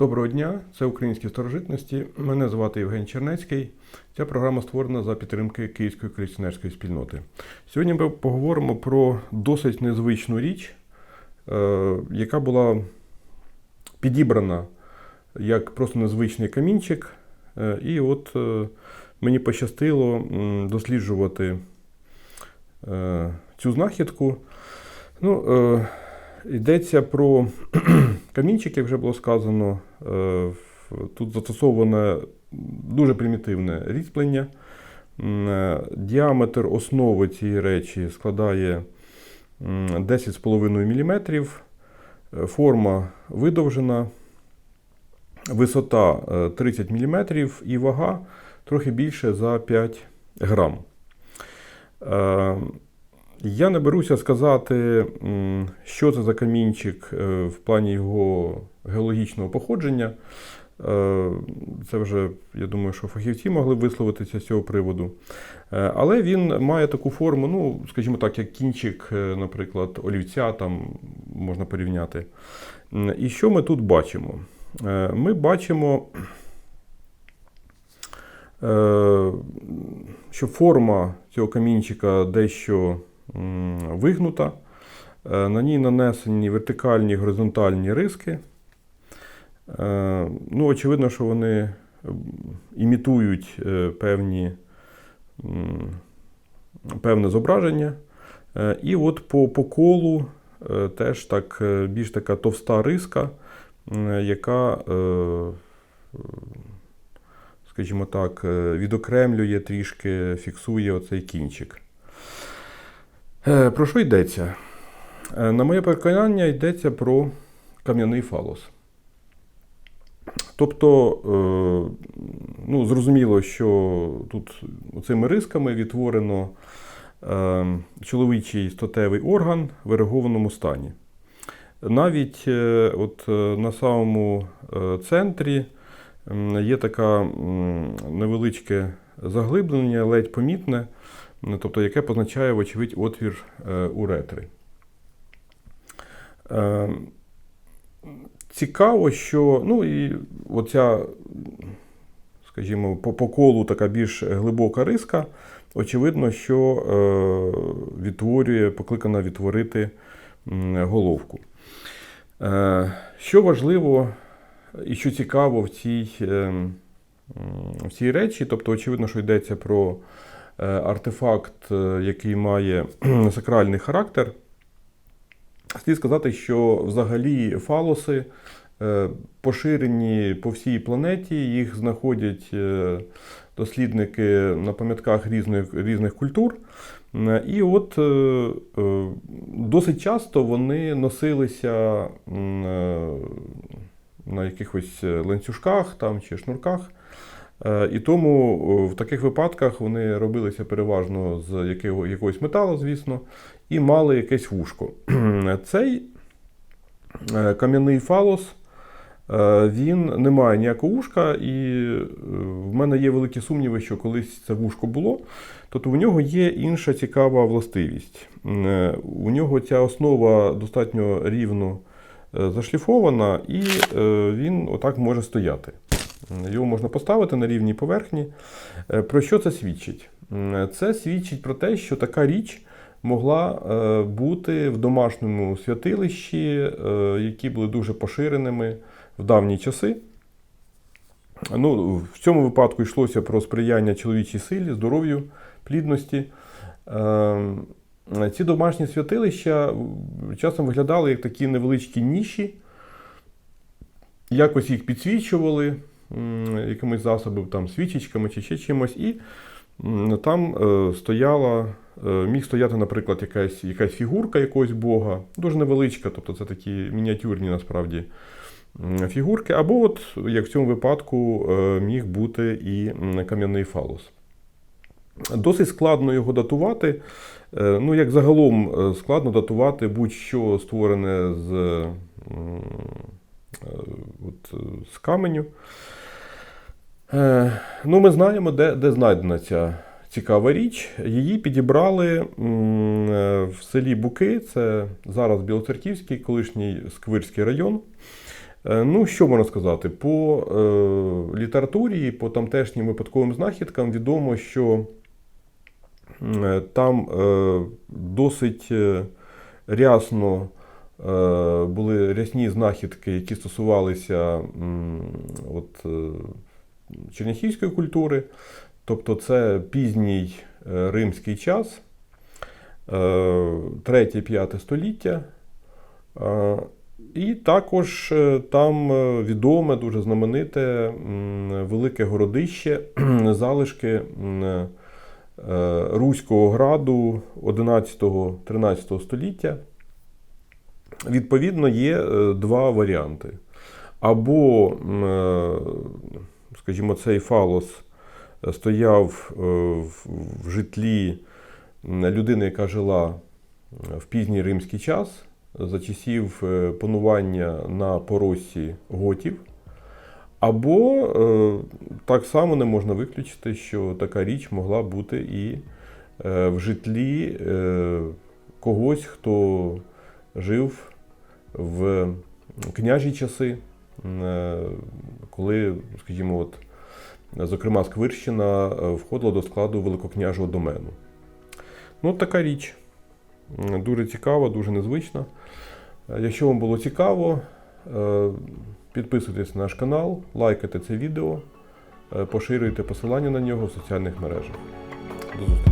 Доброго дня, це українські старожитності. Мене звати Євген Чернецький. Ця програма створена за підтримки Київської колекціонерської спільноти. Сьогодні ми поговоримо про досить незвичну річ, е, яка була підібрана як просто незвичний камінчик. Е, І от е, мені пощастило досліджувати цю знахідку. Ну, йдеться про камінчик, як вже було сказано. Е, Тут застосоване дуже примітивне різьблення. Е, Діаметр основи цієї речі складає 10,5 мм. Е, Форма видовжена, висота е, 30 мм і вага трохи більше за 5 грам. Я не беруся сказати, що це за камінчик е, в плані його геологічного походження. Е, Це вже, я думаю, що фахівці могли висловитися з цього приводу. Е, Але він має таку форму, ну, скажімо так, як кінчик, наприклад, олівця, там можна порівняти. І що ми тут бачимо? Ми бачимо, що форма цього камінчика дещо вигнута. Е, На ній нанесені вертикальні горизонтальні риски. Е, Ну, очевидно, що вони імітують е, певні, певне зображення. І от по, по колу теж так, більш така товста риска, яка, скажімо так, відокремлює трішки, фіксує оцей кінчик. Е, Про що йдеться? Е, На моє переконання, йдеться про кам'яний фалос. Тобто, е, ну, зрозуміло, що тут цими рисками відтворено чоловічий статевий орган в ерегованому стані. Навіть от на самому центрі є така м, невеличке заглиблення, ледь помітне, тобто яке позначає, вочевидь, отвір е, уретри. Е, Цікаво, що ну і оця, скажімо, по, по колу така більш глибока риска, очевидно, що е, відтворює, покликана відтворити головку. Е, що важливо і що цікаво в цій, е, в цій речі, тобто, очевидно, що йдеться про артефакт, е, який має сакральний характер. Слід сказати, що взагалі фалоси е, поширені по всій планеті, їх знаходять е, дослідники на пам'ятках різних, різних культур. Е, І от е, е, досить часто вони носилися е, на якихось ланцюжках там, чи шнурках. Е, І тому е, в таких випадках вони робилися переважно з якого, якогось металу, звісно, і мали якесь вушко. Цей е, кам'яний фалос, він не має ніякого вушка, і в мене є великі сумніви, що колись це вушко було. Тобто у нього є інша цікава властивість. У нього ця основа достатньо рівно зашліфована, і він отак може стояти. Його можна поставити на рівній поверхні. Е, Про що це свідчить? Це свідчить про те, що така річ могла е, бути в домашньому святилищі, е, які були дуже поширеними в давні часи. Ну, в цьому випадку йшлося про сприяння чоловічій силі, здоров'ю, плідності. Е, Ці домашні святилища часом виглядали як такі невеличкі ніші, якось їх підсвічували якимись засобами, там, свічечками чи ще чимось, і там е, стояла, е, міг стояти, наприклад, якась, якась фігурка якогось бога, дуже невеличка, тобто це такі мініатюрні насправді фігурки, або, от, як в цьому випадку, е, міг бути і кам'яний фалос. Досить складно його датувати. Ну, як загалом складно датувати будь-що створене з, от, з каменю. Е, Ну, ми знаємо, де, де знайдена ця цікава річ. Її підібрали е, в селі Буки, це зараз Білоцерківський, колишній Сквирський район. Е, Ну, що можна сказати? По е, літературі, по тамтешнім випадковим знахідкам відомо, що там досить рясно були рясні знахідки, які стосувалися от, черняхівської культури. Тобто це пізній е, римський час, 3-5 століття. Е, І також е, там е, відоме, дуже знамените велике городище, залишки е, Руського граду 11-13 століття. Відповідно, є е, два варіанти. Або, е, скажімо, цей фалос стояв е, в житлі людини, яка жила в пізній римський час, за часів е, панування на поросі готів. Або е, так само не можна виключити, що така річ могла бути і е, в житлі е, когось, хто жив в княжі часи, е, коли, скажімо, от, зокрема, Сквирщина е, входила до складу великокняжого домену. Ну, така річ. Дуже цікава, дуже незвична. Е, Якщо вам було цікаво, е, підписуйтесь на наш канал, лайкайте це відео, е, поширюйте посилання на нього в соціальних мережах. До зустрічі!